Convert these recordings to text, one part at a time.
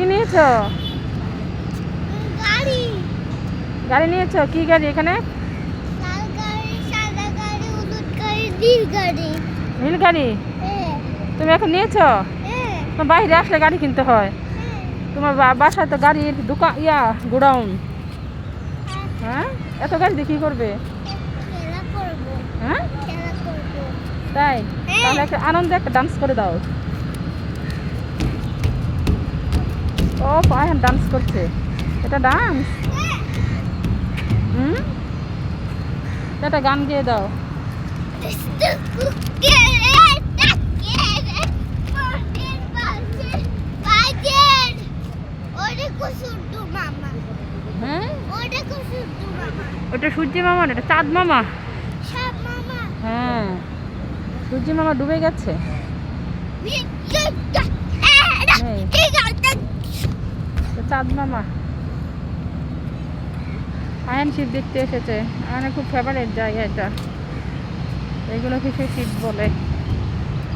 কি নিয়েছো? গাড়ি। গাড়ি নিয়েছো? কি গাড়ি এখানে? লাল গাড়ি সাদা গাড়ি হলুদ গাড়ি নীল গাড়ি। নীল গাড়ি? হ্যাঁ। তুমি এখন নিয়েছো? হ্যাঁ। তোমার বাইরে আসলে গাড়ি কিনতে হয়। হ্যাঁ। তোমার বা- বাসায় তো গাড়ির দোকান ইয়া গোডাউন। হ্যাঁ? এত গাড়ি দিয়ে কী করবে? হ্যাঁ? তাই। তাহলে একটা আনন্দে একটা ডান্স করে দাও। ও পায়ন ডান্স করছে। এটা ডান্স হুম? একটা গান গেয়ে দাও। ওটা সূর্যি মামা না, এটা চাঁদ মামা। হ্যাঁ। সূর্যি মামা ডুবে গেছে। চাঁদ মামা আয়ন শীত দেখতে এসেছে আয়নের খুব ফেভারিট জায়গা এটা এগুলো কিছু শীত বলে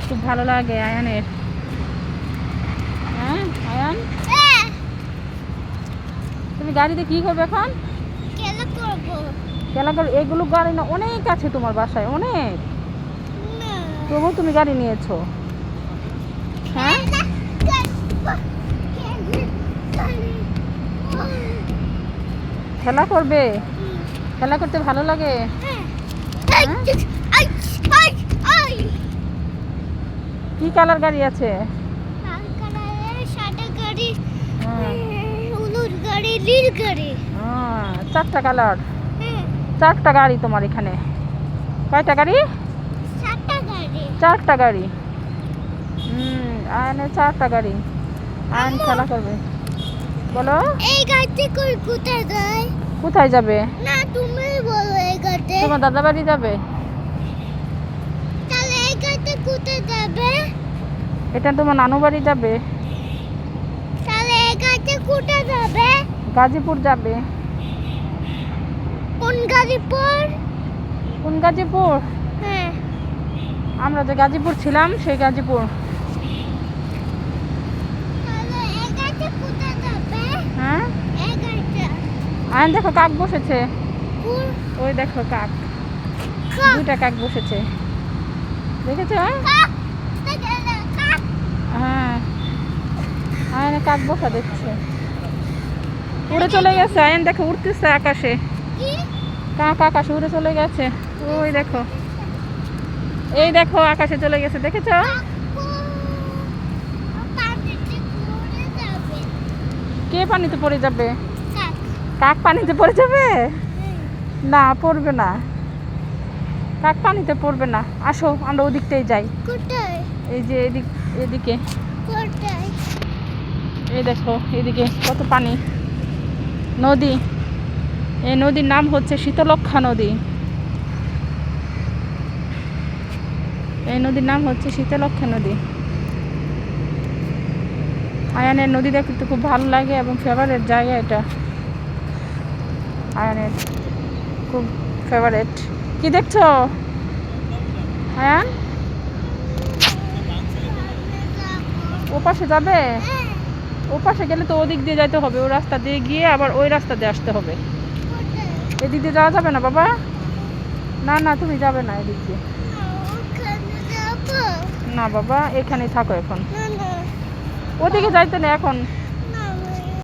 খুব ভালো লাগে আয়ানের হ্যাঁ আয়ান তুমি গাড়িতে কি করবে এখন খেলা করব করে এগুলো গাড়ি না অনেক আছে তোমার বাসায় অনেক তবু তুমি গাড়ি নিয়েছো হ্যাঁ খেলা করবে? খেলা করতে ভালো লাগে? কি কালার গাড়ি আছে? হ্যাঁ। হ্যাঁ, চারটা কালার। চারটা গাড়ি তোমার এখানে। কয়টা গাড়ি? চারটা গাড়ি। হুম আয়নের চারটা গাড়ি। আয়ন খেলা করবে। বলো। এই গাড়িতে কই কোথায় যায়? কোথায় যাবে? না তুমি বলো এই গাড়িতে। তোমার দাদা বাড়ি যাবে? তাহলে এই গাড়িতে কোথায় যাবে? এটা তোমার নানু বাড়ি যাবে। তাহলে এই গাড়িতে কোথায় যাবে? গাজীপুর যাবে। কোন গাড়ি পর কোন গাজীপুর? হ্যাঁ। আমরা যে গাজীপুর ছিলাম সেই গাজীপুর তাহলে এই গাড়িতে কোথায় যাবে হ্যাঁ এই গাড়িতে আয়ন দেখো কাক বসেছে। ওই দেখো কাক। দুইটা কাক বসেছে। দেখেছ? হ্যাঁ। আয়নে কাক বসা দেখছে। উড়ে চলে গেছে। আয়ন দেখো উড়তেছে আকাশে। কি? কাক আকাশে উড়ে চলে গেছে? ওই দেখো। এই দেখো আকাশে চলে গেছে। দেখেছ? কে পানিতে পড়ে যাবে? কাক পানিতে পড়ে যাবে? না পড়বে না। কাক পানিতে পড়বে না। আসো আমরা ওদিকটাই যাই। এই যে এদিক এদিকে। এই দেখো এদিকে কত পানি। নদী। এই নদীর নাম হচ্ছে শীতলক্ষা নদী। এই নদীর নাম হচ্ছে শীতলক্ষা নদী। আয়ানের নদী দেখতে খুব ভালো লাগে এবং ফেভারেট জায়গা এটা। আয়ানের খুব ফেভারেট কি দেখছ? আয়ান? ও পাশে যাবে? হ্যাঁ, ও পাশে গেলে তো ওদিক দিয়ে যাইতে হবে। ওই রাস্তা দিয়ে গিয়ে আবার ওই রাস্তা দিয়ে আসতে হবে। এদিক দিয়ে যাওয়া যাবে না বাবা? না না তুমি যাবে না এদিক দিয়ে। না বাবা এখানেই থাকো এখন। ওদিকে যাইতে না এখন।